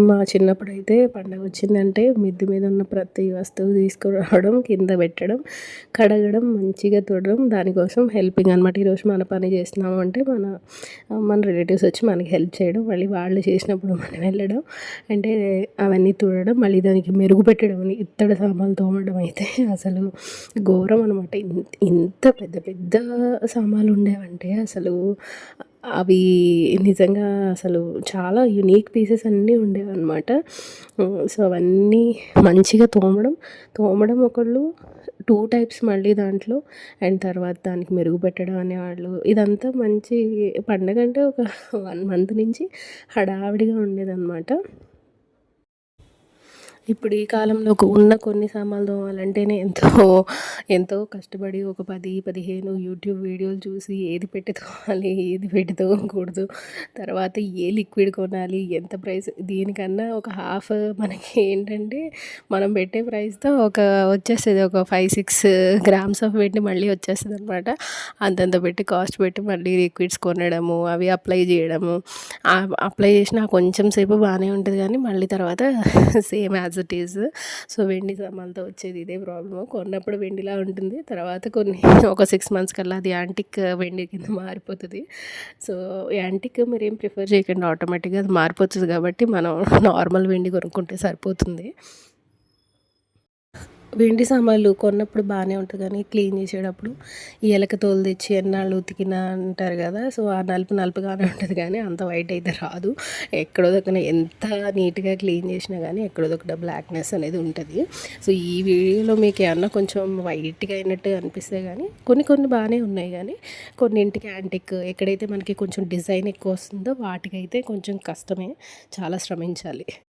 మా చిన్నప్పుడు అయితే పండగ వచ్చిందంటే మిద్దె మీద ఉన్న ప్రతి వస్తువు తీసుకురావడం కింద పెట్టడం కడగడం మంచిగా తుడడం దానికోసం హెల్పింగ్ అనమాట ఈరోజు మన పని చేస్తున్నాము అంటే మన మన రిలేటివ్స్ వచ్చి మనకి హెల్ప్ చేయడం మళ్ళీ వాళ్ళు చేసినప్పుడు మనం వెళ్ళడం అంటే అవన్నీ తుడడం మళ్ళీ దానికి మెరుగు పెట్టడం ఇత్తడి సామాన్లు తోమడం అయితే అసలు ఘోరం అనమాట ఇంత పెద్ద పెద్ద సామాన్లు ఉండేవంటే అసలు అవి నిజంగా అసలు చాలా యునీక్ పీసెస్ అన్నీ ఉండేవన్నమాట. సో అవన్నీ మంచిగా తోమడం తోమడం ఒకళ్ళు టూ టైప్స్ మళ్ళీ దాంట్లో. అండ్ తర్వాత దానికి మెరుగుపెట్టడం అనేవాళ్ళు. ఇదంతా మంచి పండగ అంటే ఒక వన్ మంత్ నుంచి హడావిడిగా ఉండేదన్నమాట. ఇప్పుడు ఈ కాలంలో ఉన్న కొన్ని సామాన్లు తోమాలంటేనే ఎంతో ఎంతో కష్టపడి ఒక పది పదిహేను యూట్యూబ్ వీడియోలు చూసి ఏది పెట్టి తోమాలి ఏది పెట్టి తోమకూడదు తర్వాత ఏ లిక్విడ్ కొనాలి ఎంత ప్రైస్ దీనికన్నా ఒక హాఫ్ మనకి ఏంటంటే మనం పెట్టే ప్రైస్తో ఒక వచ్చేస్తుంది ఒక ఫైవ్ సిక్స్ గ్రామ్స్ ఆఫ్ పెట్టి మళ్ళీ వచ్చేస్తుంది అనమాట అంతంత పెట్టి కాస్ట్ పెట్టి మళ్ళీ లిక్విడ్స్ కొనడము అవి అప్లై చేయడము. అప్లై చేసిన కొంచెం సేపు బాగానే ఉంటుంది కానీ మళ్ళీ తర్వాత same as as it is so వెండి సామాన్లతో వచ్చేది ఇదే ప్రాబ్లమ్ కొన్నప్పుడు వెండిలా ఉంటుంది. తర్వాత కొన్ని ఒక సిక్స్ మంత్స్ కల్లా అది యాంటిక్ వెండి కింద మారిపోతుంది. సో యాంటిక్ మీరు ఏం ప్రిఫర్ చేయకండి ఆటోమేటిక్గా అది మారిపోతుంది కాబట్టి మనం నార్మల్ వెండి కొనుక్కుంటే సరిపోతుంది. వెండి సామాన్లు కొన్నప్పుడు బాగానే ఉంటుంది కానీ క్లీన్ చేసేటప్పుడు ఈ ఎలక తోలు తెచ్చి ఎన్నాళ్ళు ఉతికిన అంటారు కదా సో ఆ నలుపు నలుపుగానే ఉంటుంది కానీ అంత వైట్ అయితే రాదు. ఎక్కడో ఎంత నీట్గా క్లీన్ చేసినా కానీ ఎక్కడో బ్లాక్నెస్ అనేది ఉంటుంది. సో ఈ వీడియోలో మీకు ఏమన్నా కొంచెం వైట్గా అయినట్టు అనిపిస్తే కానీ కొన్ని కొన్ని బాగానే ఉన్నాయి కానీ కొన్నింటికి యాంటిక్ ఎక్కడైతే మనకి కొంచెం డిజైన్ ఎక్కువ వస్తుందో వాటికైతే కొంచెం కష్టమే చాలా శ్రమించాలి.